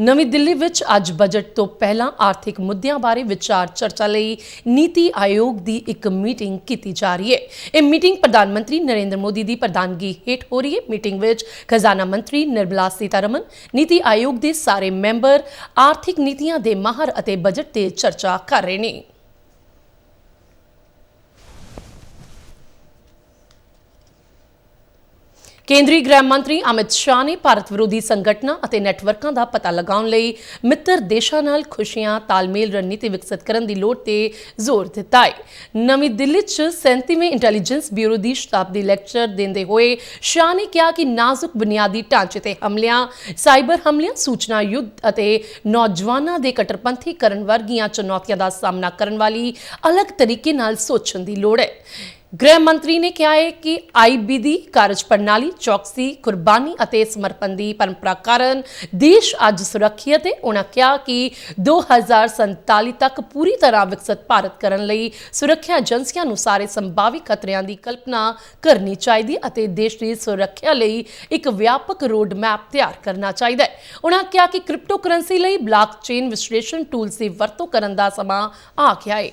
ਨਵੀਂ ਦਿੱਲੀ ਵਿੱਚ ਅੱਜ ਬਜਟ ਤੋਂ ਪਹਿਲਾਂ ਆਰਥਿਕ ਮੁੱਦਿਆਂ ਬਾਰੇ ਵਿਚਾਰ ਚਰਚਾ ਲਈ ਨੀਤੀ ਆਯੋਗ ਦੀ ਇੱਕ ਮੀਟਿੰਗ ਕੀਤੀ ਜਾ ਰਹੀ ਹੈ। ਇਹ ਮੀਟਿੰਗ ਪ੍ਰਧਾਨ ਮੰਤਰੀ ਨਰਿੰਦਰ ਮੋਦੀ ਦੀ ਪ੍ਰਧਾਨਗੀ ਹੇਠ ਹੋ ਰਹੀ ਹੈ। ਮੀਟਿੰਗ ਵਿੱਚ ਖਜ਼ਾਨਾ ਮੰਤਰੀ ਨਿਰਮਲਾ ਸੀਤਾਰਮਨ, ਨੀਤੀ ਆਯੋਗ ਦੇ ਸਾਰੇ ਮੈਂਬਰ ਆਰਥਿਕ ਨੀਤੀਆਂ ਦੇ ਮਾਹਰ ਅਤੇ ਬਜਟ ਤੇ ਚਰਚਾ ਕਰ ਰਹੇ ਨੇ। ਕੇਂਦਰੀ ਗ੍ਰਹਿ ਮੰਤਰੀ ਅਮਿਤ ਸ਼ਾਹ ਨੇ ਭਾਰਤ ਵਿਰੋਧੀ ਸੰਗਠਨਾਂ ਅਤੇ ਨੈਟਵਰਕਾਂ ਦਾ ਪਤਾ ਲਗਾਉਣ ਲਈ ਮਿੱਤਰ ਦੇਸ਼ਾਂ ਨਾਲ ਖੁਸ਼ੀਆਂ, ਤਾਲਮੇਲ, ਰਣਨੀਤੀ ਵਿਕਸਿਤ ਕਰਨ ਦੀ ਲੋੜ ਤੇ ਜ਼ੋਰ ਦਿੱਤਾ ਹੈ। ਨਵੀਂ ਦਿੱਲੀ 'ਚ 37ਵੇਂ ਇੰਟੈਲੀਜੈਂਸ ਬਿਊਰੋ ਦੀ ਸ਼ਤਾਬਦੀ ਲੈਕਚਰ ਦਿੰਦੇ ਹੋਏ ਸ਼ਾਹ ਨੇ ਕਿਹਾ ਕਿ ਨਾਜ਼ੁਕ ਬੁਨਿਆਦੀ ਢਾਂਚੇ ਤੇ ਹਮਲਿਆਂ, ਸਾਈਬਰ ਹਮਲਿਆਂ, ਸੂਚਨਾ ਯੁੱਧ ਅਤੇ ਨੌਜਵਾਨਾਂ ਦੇ ਕਟਰਪੰਥੀ ਕਰਨ ਵਰਗੀਆਂ ਚੁਣੌਤੀਆਂ ਦਾ ਸਾਹਮਣਾ ਕਰਨ ਵਾਲੀ ਅਲੱਗ ਤਰੀਕੇ ਨਾਲ ਸੋਚਣ ਦੀ ਲੋੜ ਹੈ। ਗ੍ਰਹਿ ਮੰਤਰੀ ਨੇ ਕਿਹਾ ਹੈ ਕਿ ਆਈਬੀ ਦੀ ਕਾਰਜ ਪ੍ਰਣਾਲੀ ਚੌਕਸੀ, ਕੁਰਬਾਨੀ ਅਤੇ ਸਮਰਪਣ ਦੀ ਪਰੰਪਰਾ ਕਾਰਨ ਦੇਸ਼ ਅੱਜ ਸੁਰੱਖਿਅਤ ਹੈ। ਉਹਨਾਂ ਕਿਹਾ ਕਿ 2047 ਤੱਕ ਪੂਰੀ ਤਰ੍ਹਾਂ ਵਿਕਸਿਤ ਭਾਰਤ ਕਰਨ ਲਈ ਸੁਰੱਖਿਆ ਏਜੰਸੀਆਂ ਨੂੰ ਸਾਰੇ ਸੰਭਾਵੀ ਖਤਰਿਆਂ ਦੀ ਕਲਪਨਾ ਕਰਨੀ ਚਾਹੀਦੀ ਹੈ ਅਤੇ ਦੇਸ਼ ਦੀ ਸੁਰੱਖਿਆ ਲਈ ਇੱਕ ਵਿਆਪਕ ਰੋਡ ਮੈਪ ਤਿਆਰ ਕਰਨਾ ਚਾਹੀਦਾ ਹੈ। ਉਹਨਾਂ ਕਿਹਾ ਕਿ ਕ੍ਰਿਪਟੋ ਕਰੰਸੀ ਲਈ ਬਲਾਕਚੇਨ ਵਿਸ਼ਲੇਸ਼ਣ ਟੂਲਸ ਦੀ ਵਰਤੋਂ ਕਰਨ ਦਾ ਸਮਾਂ ਆ ਗਿਆ ਹੈ।